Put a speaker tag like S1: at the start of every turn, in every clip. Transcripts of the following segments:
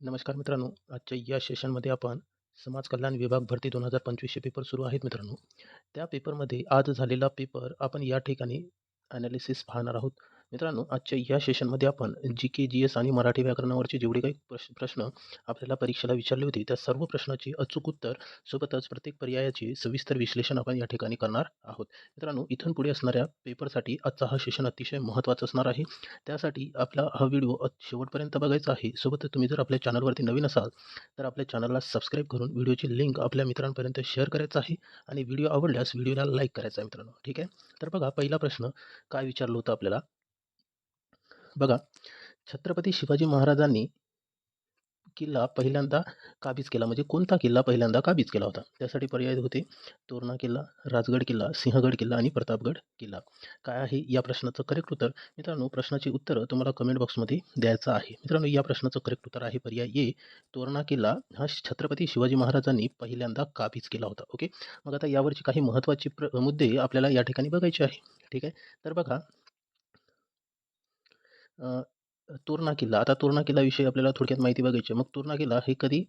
S1: नमस्कार मित्रांनो आजच्या या सेशनमध्ये आपण समाज कल्याण विभाग भरती दोन हजार पंचवीसचे पेपर सुरू आहेत मित्रांनो. त्या पेपरमध्ये आज झालेला पेपर आपण या ठिकाणी ॲनालिसिस पाहणार आहोत. मित्रांनो आजच्या या सेशनमध्ये आपण जी के जी एस आणि मराठी व्याकरणावरचे जेवढे काही प्रश्न प्रश्न आपल्याला परीक्षेला विचारले होते त्या सर्व प्रश्नाची अचूक उत्तर सोबतच प्रत्येक पर्यायाचे सविस्तर विश्लेषण आपण या ठिकाणी करणार आहोत. मित्रांनो इथून पुढे असणाऱ्या पेपरसाठी आजचा हा सेशन अतिशय महत्त्वाचा असणार आहे. त्यासाठी आपला हा व्हिडिओ शेवटपर्यंत बघायचा आहे. सोबतच तुम्ही जर आपल्या चॅनलवरती नवीन असाल तर आपल्या चॅनलला सबस्क्राईब करून व्हिडिओची लिंक आपल्या मित्रांपर्यंत शेअर करायचं आहे आणि व्हिडिओ आवडल्यास व्हिडिओला लाईक करायचा आहे मित्रांनो. ठीक आहे? तर बघा पहिला प्रश्न काय विचारलं होतं आपल्याला? बघा छत्रपती शिवाजी महाराजांनी किल्ला पहिल्यांदा काबीज केला. म्हणजे कोणता किल्ला पहिल्यांदा काबीज केला होता? त्यासाठी पर्याय होते. तोरणा किल्ला राजगड किल्ला सिंहगड किल्ला आणि प्रतापगड किल्ला. काय आहे या प्रश्नाचं करेक्ट उत्तर? मित्रांनो प्रश्नाची उत्तरं तुम्हाला कमेंट बॉक्समध्ये द्यायचं आहे. मित्रांनो या प्रश्नाचं करेक्ट उत्तर आहे पर्याय ए. तोरणा किल्ला हा छत्रपती शिवाजी महाराजांनी पहिल्यांदा काबीज केला होता. ओके? मग आता यावरची काही महत्त्वाचे प्र मुद्दे आपल्याला या ठिकाणी बघायचे आहे. ठीक आहे? तर बघा तोरणा किल्ला. आता तोरणा किल्ल्याविषयी आपल्याला थोडक्यात माहिती बघायची मग तोरणा किल्ला हे कधी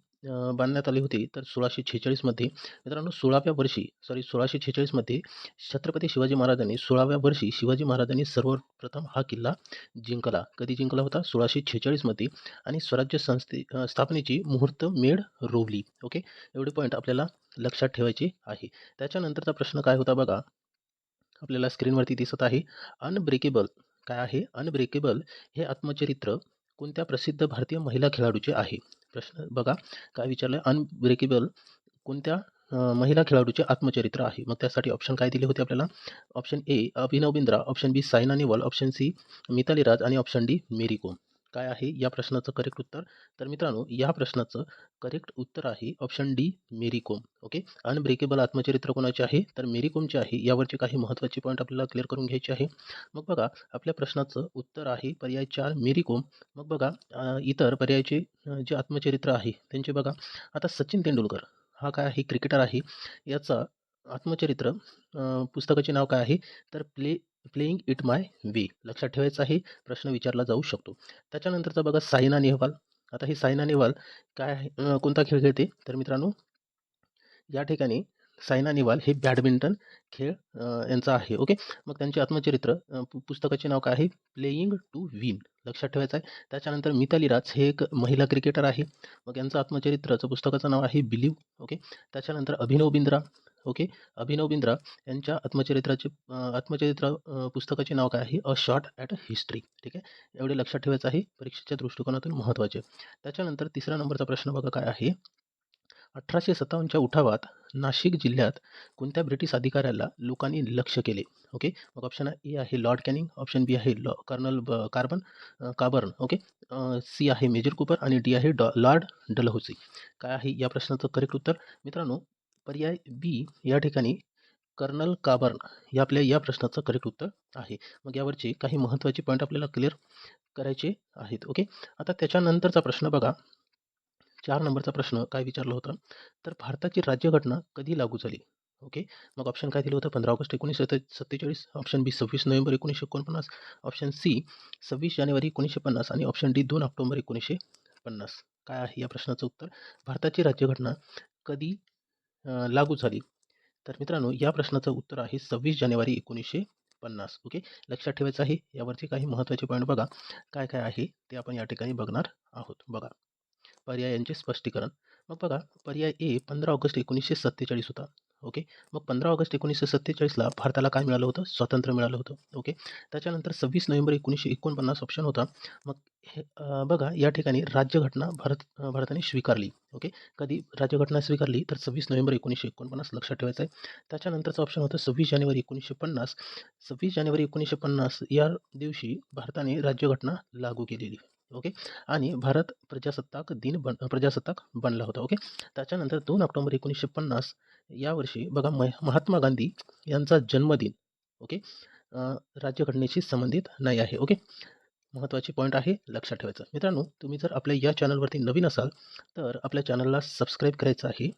S1: बांधण्यात आले होते? तर सोळाशे छेचाळीसमध्ये मित्रांनो सोळाव्या वर्षी सॉरी सोळाशे छेचाळीसमध्ये छत्रपती शिवाजी महाराजांनी सोळाव्या वर्षी शिवाजी महाराजांनी सर्वप्रथम हा किल्ला जिंकला. कधी जिंकला होता? सोळाशे छेचाळीसमध्ये आणि स्वराज्य संस्थे स्थापनेची मुहूर्त मेढ रोवली. ओके? एवढे पॉईंट आपल्याला लक्षात ठेवायचे आहे. त्याच्यानंतरचा प्रश्न काय होता बघा? आपल्याला स्क्रीनवरती दिसत आहे. अनब्रेकेबल काय आहे? अनब्रेकेबल हे आत्मचरित्र कोणत्या प्रसिद्ध भारतीय महिला खेळाडूचे आहे? प्रश्न बघा. काय विचारलं अनब्रेकेबल कोणत्या महिला खेळाडूचे आत्मचरित्र आहे? मग त्यासाठी ऑप्शन काय दिले होते आपल्याला? Option A Abhinav Bindra. Option B Saina Nehwal. Option C Mithali Raj. आणि ऑप्शन डी मेरी कोम. काय आहे या प्रश्नाचं करेक्ट उत्तर? तर मित्रांनो या प्रश्नाचं करेक्ट उत्तर आहे option D Mary Kom okay unbreakable आत्मचरित्र कोणाचे आहे? तर मेरी कोमचे आहे. यावरचे काही महत्त्वाचे पॉईंट आपल्याला क्लिअर करून घ्यायचे आहे. मग बघा आपल्या प्रश्नाचं उत्तर आहे पर्याय चार मेरी कोम मग बघा इतर पर्यायाचे जे आत्मचरित्र आहे त्यांचे बघा. आता सचिन तेंडुलकर हा काय आहे? क्रिकेटर आहे. याचा आत्मचरित्र पुस्तकाचे नाव काय आहे? तर play playing it my way लक्षात ठेवायचा आहे प्रश्न विचारला जाऊ शकतो. त्याच्यानंतरचा बघा सायना नेहवाल. आता ही सायना नेहवाल काय आहे? कोणता खेळ खेळते? तर मित्रांनो या ठिकाणी सायना नेहवाल हे बॅडमिंटन खेळ यांचा आहे ओके मग त्यांचे आत्मचरित्र पु पुस्तकाचे नाव काय आहे? प्लेईंग टू विन लक्षात ठेवायचं आहे. त्याच्यानंतर मिताली राज हे एक महिला क्रिकेटर आहे. मग यांचं आत्मचरित्राचं पुस्तकाचं नाव आहे बिलीव ओके त्याच्यानंतर अभिनव बिंद्रा. ओके. अभिनव बिंद्रा यांच्या आत्मचरित्राचे आत्मचरित्र पुस्तकाचे नाव काय आहे? A shot at history. ठीक आहे? एवढे लक्षात ठेवायचं आहे. परीक्षेच्या दृष्टिकोनातून महत्त्वाचे. त्याच्यानंतर तिसऱ्या नंबरचा प्रश्न बघा काय आहे? अठराशे सत्तावन्नच्या उठावात नाशिक जिल्ह्यात कोणत्या ब्रिटिश अधिकाऱ्याला लोकांनी लक्ष केले? ओके? मग ऑप्शन ए आहे लॉर्ड कॅनिंग ऑप्शन बी आहे लॉ कर्नल कार्बन काबर्न. ओके? सी आहे मेजर कुपर आणि डी आहे डॉ लॉर्ड डलहौसी. काय आहे या प्रश्नाचं करेक्ट उत्तर? मित्रांनो पर्याय बी या ठिकाणी कर्नल काबर्न या आपल्या या प्रश्नाचं करेक्ट उत्तर आहे. मग यावरचे काही महत्त्वाचे पॉईंट आपल्याला क्लिअर करायचे आहेत. ओके आता त्याच्यानंतरचा प्रश्न बघा. चार नंबरचा प्रश्न काय विचारला होता? तर भारताची राज्यघटना कधी लागू झाली? ओके मग ऑप्शन काय दिलं होतं? पंधरा ऑगस्ट एकोणीसशे सत्ते सत्तेचाळीस ऑप्शन बी सव्वीस नोव्हेंबर एकोणीसशे एकोणपन्नास ऑप्शन सी सव्वीस जानेवारी एकोणीसशे पन्नास आणि ऑप्शन डी दोन ऑक्टोबर एकोणीसशे पन्नास. काय आहे या प्रश्नाचं उत्तर? भारताची राज्यघटना कधी लागू झाली. तर मित्रांनो या प्रश्नाचं उत्तर आहे सव्वीस जानेवारी एकोणीसशे पन्नास. ओके? लक्षात ठेवायचं आहे यावरचे काही महत्त्वाचे पॉईंट बघा. काय काय आहे ते आपण या ठिकाणी बघणार आहोत. बघा. पर्यायांचे स्पष्टीकरण. मग बघा पर्याय ए पंधरा ऑगस्ट एकोणीसशे सत्तेचाळीस होता. ओके? मग पंधरा ऑगस्ट एकोणीसशे सत्तेचाळीसला भारताला काय मिळालं होतं? स्वातंत्र्य मिळालं होतं. ओके? त्याच्यानंतर सव्वीस नोव्हेंबर एकोणीसशे एकोणपन्नास ऑप्शन होता. मग हे बघा या ठिकाणी राज्यघटना भारत भारताने स्वीकारली. ओके? कधी राज्यघटना स्वीकारली? तर सव्वीस नोव्हेंबर एकोणीसशे एकोणपन्नास लक्षात ठेवायचं आहे त्याच्यानंतरचं ऑप्शन होतं सव्वीस जानेवारी एकोणीसशे पन्नास. सव्वीस जानेवारी एकोणीसशे पन्नास या दिवशी भारताने राज्यघटना लागू केलेली. ओके? आणि भारत प्रजासत्ताक दिन बन प्रजासत्ताक बनला होता ओके? त्याच्यानंतर दोन ऑक्टोबर एकोणीसशे पन्नास यावर्षी बघा म महात्मा गांधी यांचा जन्मदिन ओके? राज्यघटनेशी संबंधित नाही आहे ओके? महत्त्वाची पॉईंट आहे लक्षात ठेवायचं. मित्रांनो तुम्ही जर आपल्या या चॅनलवरती नवीन असाल तर आपल्या चॅनलला सबस्क्राईब करायचं आहे.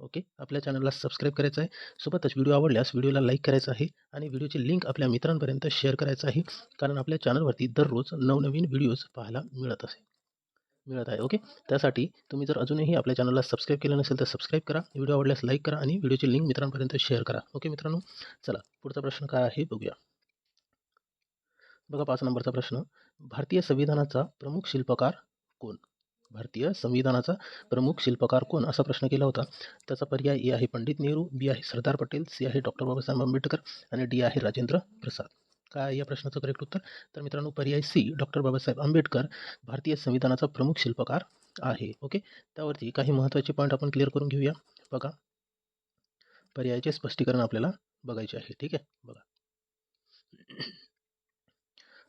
S1: ओके? आपल्या चॅनलला सबस्क्राईब करायचं आहे. सोबतच व्हिडिओ आवडल्यास व्हिडिओला लाईक करायचं आहे आणि व्हिडिओची लिंक आपल्या मित्रांपर्यंत शेअर करायचं आहे. कारण आपल्या चॅनलवरती दररोज नवनवीन व्हिडिओज पाहायला मिळत असे मिळत आहे. ओके? त्यासाठी तुम्ही जर अजूनही आपल्या चॅनलला सबस्क्राईब केलं नसेल तर सबस्क्राईब करा. व्हिडिओ आवडल्यास लाईक करा आणि व्हिडिओची लिंक मित्रांपर्यंत शेअर करा. ओके मित्रांनो? चला पुढचा प्रश्न काय आहे बघूया. बघा पाच नंबरचा प्रश्न. भारतीय संविधानाचा प्रमुख शिल्पकार कोण? भारतीय संविधानाचा प्रमुख शिल्पकार कोण? असा प्रश्न केला होता. त्याचा पर्याय ए आहे पंडित नेहरू बी आहे सरदार पटेल सी आहे डॉक्टर बाबासाहेब आंबेडकर आणि डी आहे राजेंद्र प्रसाद. काय या प्रश्नाचं करेक्ट उत्तर? तर मित्रांनो पर्याय सी डॉक्टर बाबासाहेब आंबेडकर भारतीय संविधानाचा प्रमुख शिल्पकार आहे. ओके? त्यावरती काही महत्त्वाचे पॉईंट आपण क्लिअर करून घेऊया. बघा. पर्यायाचे स्पष्टीकरण आपल्याला बघायचे आहे. ठीक आहे? बघा.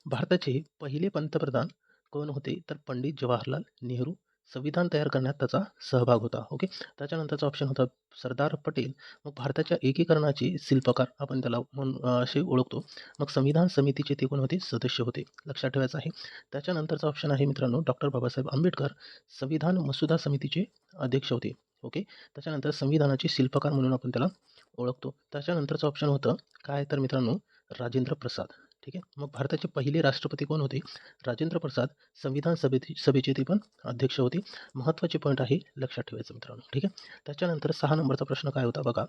S1: भारताचे पहिले पंतप्रधान कोण होते? तर पंडित जवाहरलाल नेहरू संविधान तयार करण्यात त्याचा सहभाग होता ओके त्याच्यानंतरचा ऑप्शन होता सरदार पटेल. मग भारताच्या एकीकरणाचे शिल्पकार आपण त्याला म्हणून असे ओळखतो. मग संविधान समितीचे ते कोण होते? सदस्य होते. लक्षात ठेवायचं आहे. त्याच्यानंतरचा ऑप्शन आहे मित्रांनो डॉक्टर बाबासाहेब आंबेडकर संविधान मसुदा समितीचे अध्यक्ष होते ओके त्याच्यानंतर संविधानाचे शिल्पकार म्हणून आपण त्याला ओळखतो. त्याच्यानंतरचं ऑप्शन होतं काय? तर मित्रांनो राजेंद्र प्रसाद. ठीक आहे? मग भारताचे पहिले राष्ट्रपती कोण होते? राजेंद्र प्रसाद संविधान सभेचे सभेचे ते पण अध्यक्ष होते. महत्त्वाचे पॉईंट आहे लक्षात ठेवायचं मित्रांनो ठीक आहे? त्याच्यानंतर सहा नंबरचा प्रश्न काय होता बघा?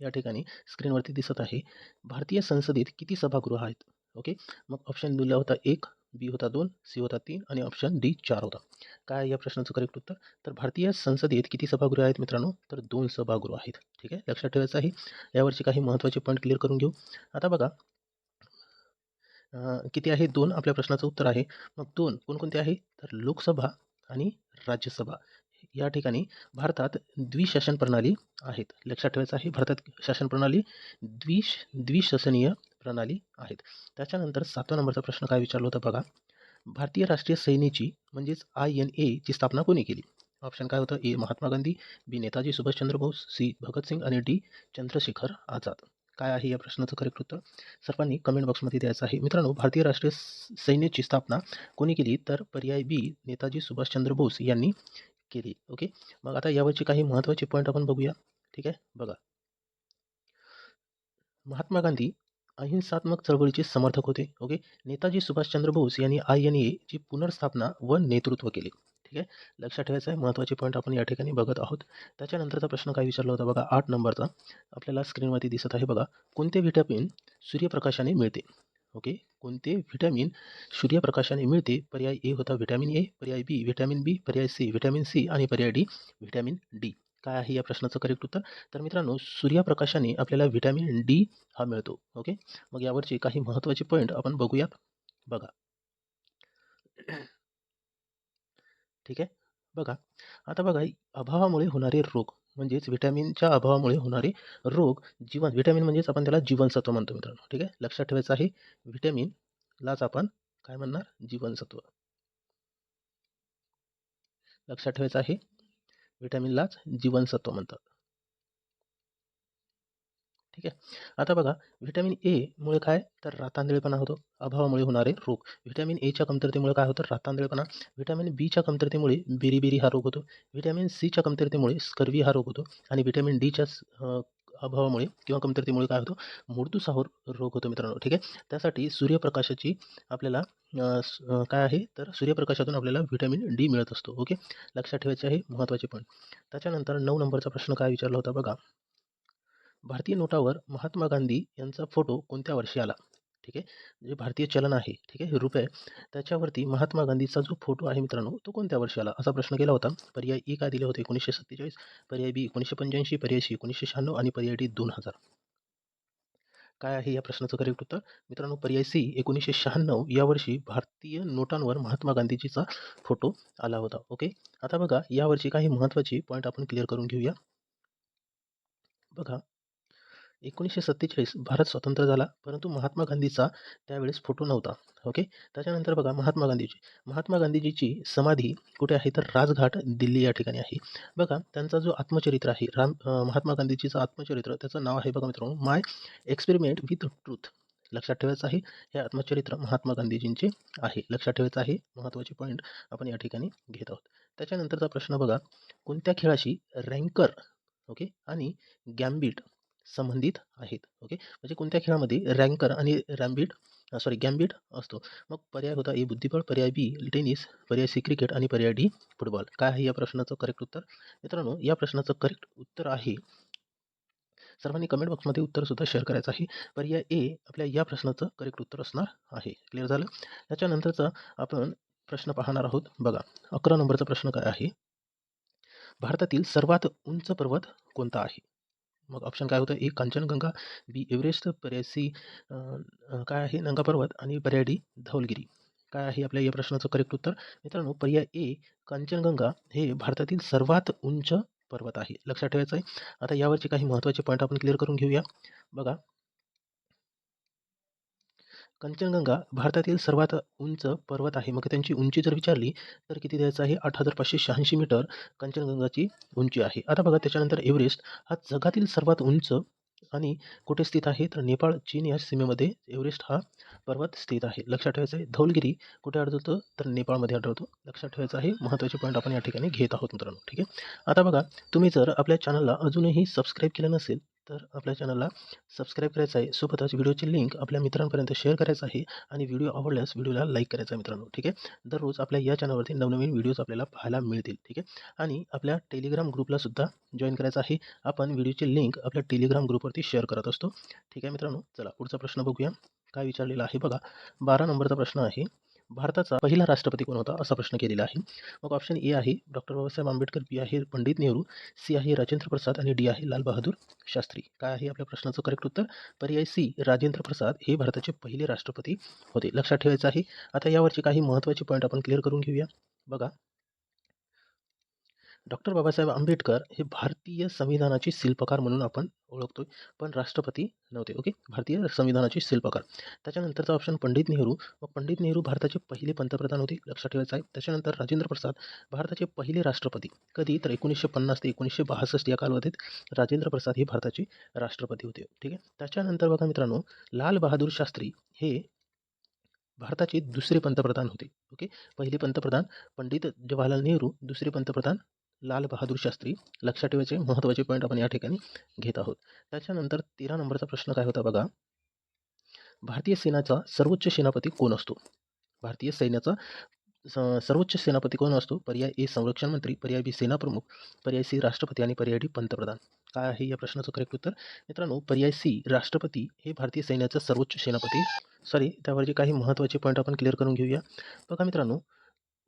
S1: या ठिकाणी स्क्रीनवरती दिसत आहे. भारतीय संसदेत किती सभागृह आहेत? ओके? मग ऑप्शन दिला होता एक बी होता दोन सी होता तीन आणि ऑप्शन डी चार होता. काय या प्रश्नाचं करेक्ट उत्तर? तर भारतीय संसदेत किती सभागृह आहेत मित्रांनो? तर दोन सभागृह आहेत ठीक आहे? लक्षात ठेवायचं आहे. यावरची काही महत्त्वाचे पॉईंट क्लिअर करून घेऊ. आता बघा किती आहे? दोन आपल्या प्रश्नाचं उत्तर आहे. मग दोन कोणकोणते आहे? तर लोकसभा आणि राज्यसभा. या ठिकाणी भारतात द्विशासन प्रणाली आहेत. लक्षात ठेवायचं आहे भारतात शासन प्रणाली द्विश द्विशासनीय प्रणाली आहेत. त्याच्यानंतर सातवा नंबरचा प्रश्न काय विचारला होता बघा? भारतीय राष्ट्रीय सैनेची म्हणजेच आय एन एची स्थापना कोणी केली? ऑप्शन काय होतं? A. Mahatma Gandhi B. Netaji Subhashchandra Bose C. Bhagat Singh आणि डी. चंद्रशेखर आझाद. काय आहे या प्रश्नाचं करेक्ट उत्तर सर्वांनी कमेंट बॉक्समध्ये द्यायचं आहे. मित्रांनो भारतीय राष्ट्रीय सैन्याची स्थापना कोणी केली? तर पर्याय बी नेताजी सुभाषचंद्र बोस यांनी केली. ओके? मग आता यावरचे काही महत्त्वाचे पॉईंट आपण बघूया. ठीक आहे? बघा. महात्मा गांधी अहिंसात्मक चळवळीचे समर्थक होते. ओके? नेताजी सुभाषचंद्र बोस यांनी आय एन एची पुनर्स्थापना व नेतृत्व केले. ठीक आहे? लक्षात ठेवायचं आहे महत्त्वाचे पॉईंट आपण या ठिकाणी बघत आहोत. त्याच्यानंतरचा प्रश्न काय विचारला होता बघा आठ नंबरचा. आपल्याला स्क्रीनवरती दिसत आहे बघा कोणते व्हिटॅमिन सूर्यप्रकाशाने मिळते? ओके कोणते व्हिटॅमिन सूर्यप्रकाशाने मिळते? पर्याय ए होता व्हिटॅमिन ए पर्याय बी व्हिटॅमिन बी पर्याय सी व्हिटॅमिन सी आणि पर्याय डी व्हिटॅमिन डी काय आहे या प्रश्नाचं करेक्ट उत्तर? तर मित्रांनो सूर्यप्रकाशाने आपल्याला व्हिटॅमिन डी हा मिळतो. ओके मग यावरचे काही महत्त्वाचे पॉईंट आपण बघूयात. बघा. ठीक आहे? बघा आता बघा अभावामुळे होणारे रोग म्हणजेच व्हिटॅमिनच्या अभावामुळे होणारे रोग जीवन व्हिटॅमिन म्हणजेच आपण त्याला जीवनसत्व म्हणतो मित्रांनो ठीक आहे? लक्षात ठेवायचं आहे व्हिटॅमिनलाच आपण काय म्हणणार? जीवनसत्व. लक्षात ठेवायचं आहे व्हिटॅमिनलाच जीवनसत्व म्हणतात. ठीक आहे. आता बघा व्हिटॅमिन एमुळे काय? तर रातांधळेपणा होतो अभावामुळे होणारे रोग. व्हिटॅमिन एच्या कमतरतेमुळे काय होतं? रातांधळेपणा व्हिटॅमिन बीच्या कमतरतेमुळे बिरीबिरी हा रोग होतो. व्हिटॅमिन सीच्या कमतरतेमुळे स्कर्वी हा रोग होतो. आणि व्हिटॅमिन डीच्या अभावामुळे किंवा कमतरतेमुळे काय होतो? मूर्तूसाहोर रोग होतो मित्रांनो ठीक आहे? त्यासाठी सूर्यप्रकाशाची आपल्याला काय आहे? तर सूर्यप्रकाशातून आपल्याला व्हिटॅमिन डी मिळत असतो ओके? लक्षात ठेवायचे आहे महत्त्वाचे पण. त्याच्यानंतर नऊ नंबरचा प्रश्न काय विचारला होता बघा? भारतीय नोटावर महात्मा गांधी यांचा फोटो कोणत्या वर्षी आला? ठीक आहे. जे भारतीय चलन आहे ठीक आहे रुपये. त्याच्यावरती महात्मा गांधीचा जो फोटो आहे मित्रांनो तो कोणत्या वर्षी आला? असा प्रश्न केला होता. पर्याय ए काय दिले होते एकोणीसशे सत्तेचाळीस पर्याय बी एकोणीसशे पंच्याऐंशी पर्याय सी एकोणीसशे शहाण्णव आणि पर्याय डी दोन हजार. काय आहे या प्रश्नाचं करेक्ट उत्तर? मित्रांनो पर्याय सी एकोणीसशे शहाण्णव या वर्षी भारतीय नोटांवर महात्मा गांधीजीचा फोटो आला होता. ओके? आता बघा यावरची काही महत्त्वाची पॉईंट आपण क्लिअर करून घेऊया. बघा एकोणीसशे सत्तेचाळीस भारत स्वतंत्र झाला परंतु महात्मा गांधीचा त्यावेळेस फोटो नव्हता. ओके? त्याच्यानंतर बघा महात्मा गांधीजी महात्मा गांधीजीची समाधी कुठे आहे? तर राजघाट दिल्ली या ठिकाणी आहे. बघा त्यांचा जो आत्मचरित्र आहे राम महात्मा गांधीजीचं आत्मचरित्र त्याचं नाव आहे बघा मित्रांनो माय एक्सपेरिमेंट विथ ट्रूथ. लक्षात ठेवायचं आहे हे आत्मचरित्र महात्मा गांधीजींचे आहे. लक्षात ठेवायचं आहे महत्त्वाचे पॉईंट आपण या ठिकाणी घेत आहोत. त्याच्यानंतरचा प्रश्न बघा कोणत्या खेळाशी रँकर ओके? आणि गॅम्बिट संबंधित आहेत. ओके? म्हणजे कोणत्या खेळामध्ये रँकर आणि रॅम्बिट सॉरी गॅम्बिट असतो? मग पर्याय होता ए बुद्धिबळ पर्याय बी टेनिस पर्याय सी क्रिकेट आणि पर्याय डी फुटबॉल. काय आहे या प्रश्नाचं करेक्ट उत्तर? मित्रांनो या प्रश्नाचं करेक्ट उत्तर आहे. सर्वांनी कमेंट बॉक्समध्ये उत्तरसुद्धा शेअर करायचं आहे. पर्याय ए आपल्या या प्रश्नाचं करेक्ट उत्तर असणार आहे. क्लिअर झालं? त्याच्यानंतरचा आपण प्रश्न पाहणार आहोत. बघा अकरा नंबरचा प्रश्न काय आहे? भारतातील सर्वात उंच पर्वत कोणता आहे? मग ऑप्शन काय होतं? ए कांचनगंगा बी एव्हरेस्ट पर्याय सी काय आहे? नंगा पर्वत आणि पर्याय डी धौलगिरी काय आहे आपल्या या प्रश्नाचं करेक्ट उत्तर? मित्रांनो पर्याय ए कांचनगंगा हे भारतातील सर्वात उंच पर्वत आहे. लक्षात ठेवायचं आहे आता यावरचे काही महत्त्वाचे पॉईंट आपण क्लिअर करून घेऊया. बघा कंचनगंगा भारतातील सर्वात उंच पर्वत आहे. मग त्यांची उंची जर विचारली तर किती द्यायचं आहे? आठ हजार पाचशे शहाऐंशी मीटर कंचनगंगाची उंची आहे. आता बघा त्याच्यानंतर एव्हरेस्ट हा जगातील सर्वात उंच आणि कुठे स्थित आहे? तर नेपाळ चीन या सीमेमध्ये एव्हरेस्ट हा पर्वत स्थित आहे. लक्षात ठेवायचं आहे धौलगिरी कुठे आढळतो तर नेपाळमध्ये आढळतो. लक्षात ठेवायचं आहे महत्त्वाचे पॉईंट आपण या ठिकाणी घेत आहोत मित्रांनो. ठीक आहे? आता बघा तुम्ही जर आपल्या चॅनलला अजूनही सबस्क्राईब केलं नसेल तर आपल्या चॅनलला सबस्क्राईब करायचं आहे. सोबतच व्हिडिओची लिंक आपल्या मित्रांपर्यंत शेअर करायचं आहे आणि व्हिडिओ आवडल्यास व्हिडिओला लाईक करायचा आहे मित्रांनो ठीक आहे? दररोज आपल्या या चॅनलवरती नवनवीन व्हिडिओज आपल्याला पाहायला मिळतील ठीक आहे? आणि आपल्या टेलिग्राम ग्रुपला सुद्धा जॉईन करायचं आहे. आपण व्हिडिओची लिंक आपल्या टेलिग्राम ग्रुपवरती शेअर करत असतो ठीक आहे मित्रांनो? चला पुढचा प्रश्न बघूया. काय विचारलेला आहे बघा. बारा नंबरचा प्रश्न आहे. भारताचा पहिला राष्ट्रपती कोण होता असा प्रश्न केलेला आहे. मग ऑप्शन ए आहे डॉक्टर बाबासाहेब आंबेडकर बी आहे पंडित नेहरू सी आहे राजेंद्र प्रसाद आणि डी आहे लाल बहादूर शास्त्री. काय आहे आपल्या प्रश्नाचं करेक्ट उत्तर? पर्याय सी राजेंद्र प्रसाद हे भारताचे पहिले राष्ट्रपती होते. लक्षात ठेवायचं आहे. आता यावरचे काही महत्त्वाचे पॉईंट आपण क्लिअर करून घेऊया. बघा डॉक्टर बाबासाहेब आंबेडकर हे भारतीय संविधानाचे शिल्पकार म्हणून आपण ओळखतो पण राष्ट्रपती नव्हते ओके? भारतीय संविधानाचे शिल्पकार. त्याच्यानंतरचा ऑप्शन पंडित नेहरू. मग पंडित नेहरू भारताचे पहिले पंतप्रधान होते लक्षात ठेवायचं आहे. त्याच्यानंतर राजेंद्र प्रसाद भारताचे पहिले राष्ट्रपती. कधी? तर एकोणीसशे पन्नास ते एकोणीसशे बासष्ट या कालावधीत राजेंद्र प्रसाद हे भारताचे राष्ट्रपती होते ठीक आहे? त्याच्यानंतर बघा मित्रांनो लाल बहादूर शास्त्री हे भारताचे दुसरे पंतप्रधान होते ओके? पहिले पंतप्रधान पंडित जवाहरलाल नेहरू दुसरे पंतप्रधान लाल बहादूर शास्त्री लक्षात ठेवायचे महत्त्वाचे पॉईंट आपण या ठिकाणी घेत आहोत. त्याच्यानंतर तेरा नंबरचा प्रश्न काय होता बघा? भारतीय सेनाचा सर्वोच्च सेनापती कोण असतो? भारतीय सैन्याचा सर्वोच्च सेनापती कोण असतो? पर्याय ए संरक्षण मंत्री पर्याय बी सेनाप्रमुख पर्याय सी राष्ट्रपती आणि पर्याय डी पंतप्रधान. काय आहे या प्रश्नाचं करेक्ट उत्तर? मित्रांनो पर्याय सी राष्ट्रपती हे भारतीय सैन्याचा सर्वोच्च सेनापती. सॉरी त्यावरचे काही महत्त्वाचे पॉईंट आपण क्लिअर करून घेऊया. बघा मित्रांनो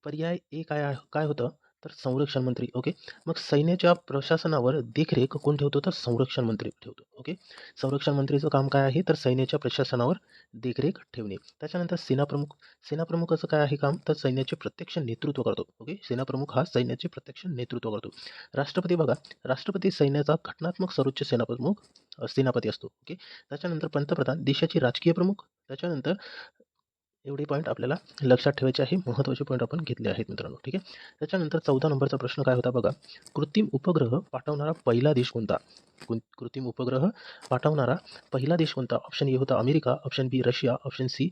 S1: पर्याय ए काय काय होतं? तर संरक्षण मंत्री ओके मग सैन्याच्या प्रशासनावर देखरेख कोण ठेवतो? तर संरक्षण मंत्री ठेवतो ओके संरक्षण मंत्रीचं काम काय आहे? तर सैन्याच्या प्रशासनावर देखरेख ठेवणे. त्याच्यानंतर सेनाप्रमुख सेनाप्रमुखाचं काय आहे काम? तर सैन्याचे प्रत्यक्ष नेतृत्व करतो ओके सेनाप्रमुख हा सैन्याचे प्रत्यक्ष नेतृत्व करतो. राष्ट्रपती बघा राष्ट्रपती सैन्याचा घटनात्मक सर्वोच्च सेनाप्रमुख सेनापती असतो ओके त्याच्यानंतर पंतप्रधान देशाचे राजकीय प्रमुख त्याच्यानंतर एवढे पॉईंट आपल्याला लक्षात ठेवायचे आहे. महत्त्वाचे पॉईंट आपण घेतले आहेत मित्रांनो. ठीक आहे? त्याच्यानंतर चौदा नंबरचा प्रश्न काय होता बघा? कृत्रिम उपग्रह पाठवणारा पहिला देश कोणता? कृत्रिम उपग्रह पाठवणारा पहिला देश कोणता? ऑप्शन ए होता America option B Russia option C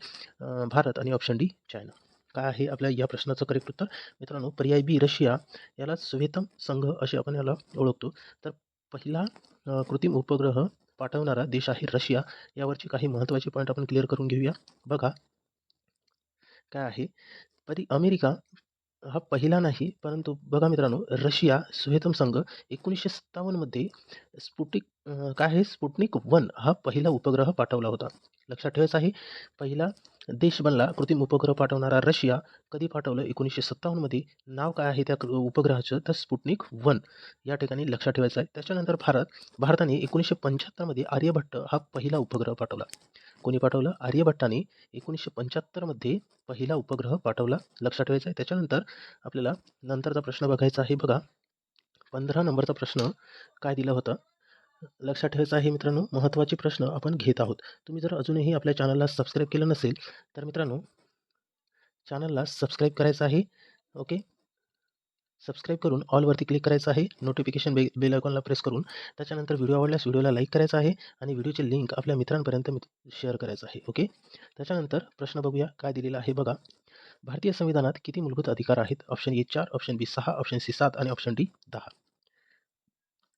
S1: Bharat आणि ऑप्शन डी चायना. काय आहे आपल्या या प्रश्नाचं करेक्ट उत्तर? मित्रांनो पर्याय बी रशिया. याला स्वेतम संघ असे आपण याला ओळखतो. तर पहिला कृत्रिम उपग्रह पाठवणारा देश आहे रशिया. यावरची काही महत्त्वाचे पॉईंट आपण क्लिअर करून घेऊया. बघा काय आहे? तरी अमेरिका हा पहिला नाही परंतु बघा मित्रांनो रशिया सुहेतम संघ एकोणीसशे सत्तावन्नमध्ये स्पुटिक काय आहे? स्पुटनिक वन हा पहिला उपग्रह पाठवला होता. लक्षात ठेवायचं आहे पहिला देश बनला कृत्रिम उपग्रह पाठवणारा रशिया कधी पाठवलं? एकोणीसशे सत्तावन्नमध्ये नाव काय आहे त्या उपग्रहाचं? तर स्पुटनिक वन या ठिकाणी लक्षात ठेवायचं आहे. त्याच्यानंतर भारत भारताने एकोणीसशे पंच्याहत्तरमध्ये आर्यभट्ट हा पहिला उपग्रह पाठवला. कोणी पाठवलं? आर्यभट्टाने एकोणीसशे पंच्याहत्तरमध्ये पहिला उपग्रह पाठवला. लक्षात ठेवायचा आहे त्याच्यानंतर आपल्याला नंतरचा प्रश्न बघायचा आहे बघा. पंधरा नंबरचा प्रश्न काय दिला होता? लक्षात ठेवायचं आहे मित्रांनो महत्त्वाचे प्रश्न आपण घेत आहोत. तुम्ही जर अजूनही आपल्या चॅनलला सबस्क्राईब केलं नसेल तर मित्रांनो चॅनलला सबस्क्राईब करायचं आहे. ओके सबस्क्राईब करून ऑलवरती क्लिक करायचं आहे. नोटिफिकेशन बे बेल आयकॉनला प्रेस करून. त्याच्यानंतर व्हिडिओ आवडल्यास व्हिडिओला लाईक करायचा आहे आणि व्हिडिओची लिंक आपल्या मित्रांपर्यंत शेअर करायचं आहे ओके त्याच्यानंतर प्रश्न बघूया काय दिलेला आहे बघा. भारतीय संविधानात किती मूलभूत अधिकार आहेत? ऑप्शन ए चार ऑप्शन बी सहा ऑप्शन सी सात आणि ऑप्शन डी दहा.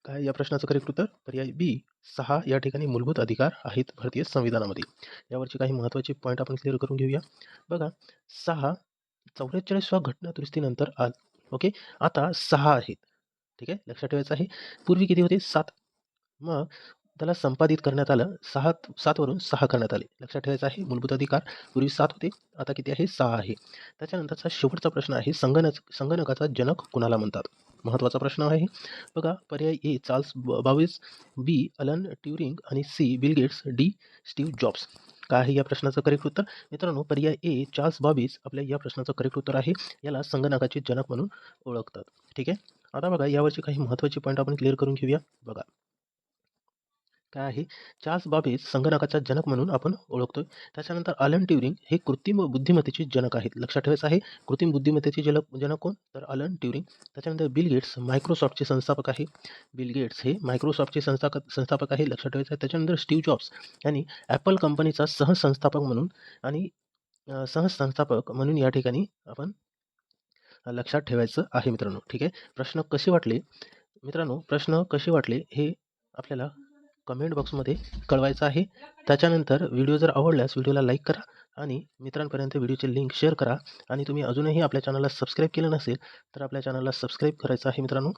S1: काय या प्रश्नाचं करेक्ट उत्तर? पर्याय बी सहा या ठिकाणी मूलभूत अधिकार आहेत भारतीय संविधानामध्ये. यावरची काही महत्त्वाचे पॉईंट आपण क्लिअर करून घेऊया. बघा सहा चौवेचाळीसव्या घटना दुरुस्तीनंतर आज ओके? आता सहा आहेत. ठीक आहे? लक्षात ठेवायचं आहे. पूर्वी किती होते? सात. मग त्याला संपादित करण्यात आलं. सहा सातवरून सहा करण्यात आले. लक्षात ठेवायचं आहे. मूलभूत अधिकार. पूर्वी सात होते. आता किती आहे? सहा आहे. त्याच्यानंतरचा शेवटचा प्रश्न आहे. संगणक संगणकाचा जनक कुणाला म्हणतात? महत्त्वाचा प्रश्न आहे. बघा पर्याय ए चार्ल्स ब- बावीस बी अलन ट्युरिंग आणि C Bill Gates D Steve Jobs. काय आहे या प्रश्नाचं करेक्ट उत्तर? मित्रांनो पर्याय ए चार्ल्स बावीस आपल्या या प्रश्नाचं करेक्ट उत्तर आहे. याला संगणकाचे जनक म्हणून ओळखतात. ठीक आहे? आता बघा यावरचे काही महत्त्वाचे पॉईंट आपण क्लिअर करून घेऊया. बघा. काय आहे? चार्ल्स बाबेज संगणकाचा जनक म्हणून आपण ओळखतोय. त्याच्यानंतर अलन ट्युरिंग हे कृत्रिम बुद्धिमत्तेचे जनक आहेत. लक्षात ठेवायचं आहे कृत्रिम बुद्धिमत्तेचे जनक जनक कोण? तर अलन ट्युरिंग. त्याच्यानंतर बिल गेट्स मायक्रोसॉफ्टचे संस्थापक आहे. बिल गेट्स हे मायक्रोसॉफ्टचे संस्थापक संस्थापक आहे लक्षात ठेवायचं आहे. त्याच्यानंतर स्टीव्ह जॉब्स यांनी ॲपल कंपनीचा सहसंस्थापक म्हणून आणि सहसंस्थापक म्हणून या ठिकाणी आपण लक्षात ठेवायचं आहे मित्रांनो. ठीक आहे? प्रश्न कसे वाटले? मित्रांनो प्रश्न कसे वाटले हे आपल्याला कमेंट बॉक्समध्ये कळवायचं आहे. त्याच्यानंतर व्हिडिओ जर आवडल्यास व्हिडिओला लाईक करा आणि मित्रांपर्यंत व्हिडिओची लिंक शेअर करा. आणि तुम्ही अजूनही आपल्या चॅनलला सबस्क्राईब केलं नसेल तर आपल्या चॅनलला सबस्क्राईब करायचं आहे मित्रांनो.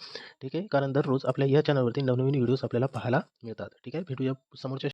S1: ठीक आहे? कारण दररोज आपल्या या चॅनलवरती नवनवीन व्हिडिओज आपल्याला पाहायला मिळतात. ठीक आहे? भेटूया समोरच्या